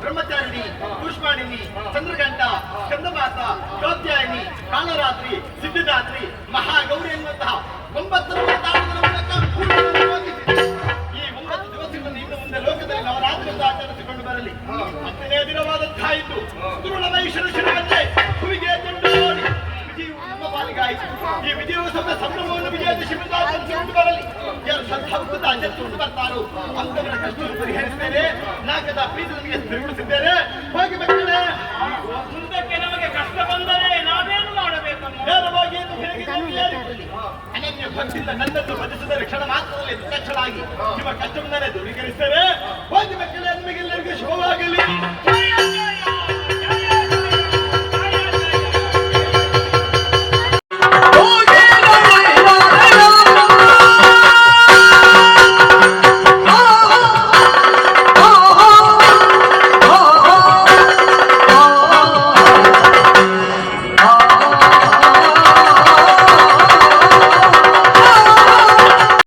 ಬ್ರಹ್ಮಚಾರಿಣಿ ಪುಷ್ಪಾಣಿನಿ ಚಂದ್ರಗಂಟ ಚಂದ್ರಮಾತ ಯೋಧ್ಯಾಯಿನಿ ಕಾಲರಾತ್ರಿ ಸಿದ್ಧಿದಾತ್ರಿ ಮಹಾಗೌರಿ ಎನ್ನುವಂತಹ ಒಂಬತ್ತು ಈ ಒಂಬತ್ತು ದಿವಸಗಳನ್ನು ಇನ್ನು ಮುಂದೆ ಲೋಕದಲ್ಲಿ ನವರಾತ್ರಿ ಎಂದು ಆಚರಿಸಿಕೊಂಡು ಬರಲಿ. ಹತ್ತನೇ ದಿನವಾದಂತಹ ಇಂದು ದುರುಳ ಮಹಿಷರ ಶಿರವನ್ನೇ ಹುಯಿಗೆ ಚೆಂಡೋಡಿ ವಿಜಯವು ನಮ್ಮ ಪಾಲಿಗಾಯಿತು ಈ ವಿಜಯೋತ್ಸವದ ಸಂಭ್ರಮವನ್ನು ಬರಲಿ ಶ್ರದ್ಧಾಭಕ್ತ ಆಚರಿಸಿಕೊಂಡು ಬರ್ತಾರೋ ಅಂತವರ ಕಷ್ಟವನ್ನು ಪರಿಹರಿಸಿದ್ದೇನೆ. ನಾಗದ ಪ್ರೀತಿ ನಮಗೆ ತಿರುಗಿಸಿದ್ದೇನೆ ಹೋಗಿ ಮಕ್ಕಳೇ ಮುಂದಕ್ಕೆ ನಮಗೆ ಕಷ್ಟ ಬಂದರೆ ನಾವೇನು ಮಾಡಬೇಕು ನೇರವಾಗಿ. ಅನನ್ಯ ಭಕ್ತಿಯಿಂದ ನನ್ನನ್ನು ಬದುಕಿದರೆ ಕ್ಷಣ ಮಾತ್ರದಲ್ಲಿ ತಕ್ಷಣಾಗಿ ನಿಮ್ಮ ಕಷ್ಟವನ್ನೇ ದೂರೀಕರಿಸ್ತೇವೆ ಹೋಗಿ ಮಕ್ಕಳೇ ನಿಮಗೆಲ್ಲರಿಗೂ ಶುಭವಾಗಲಿ.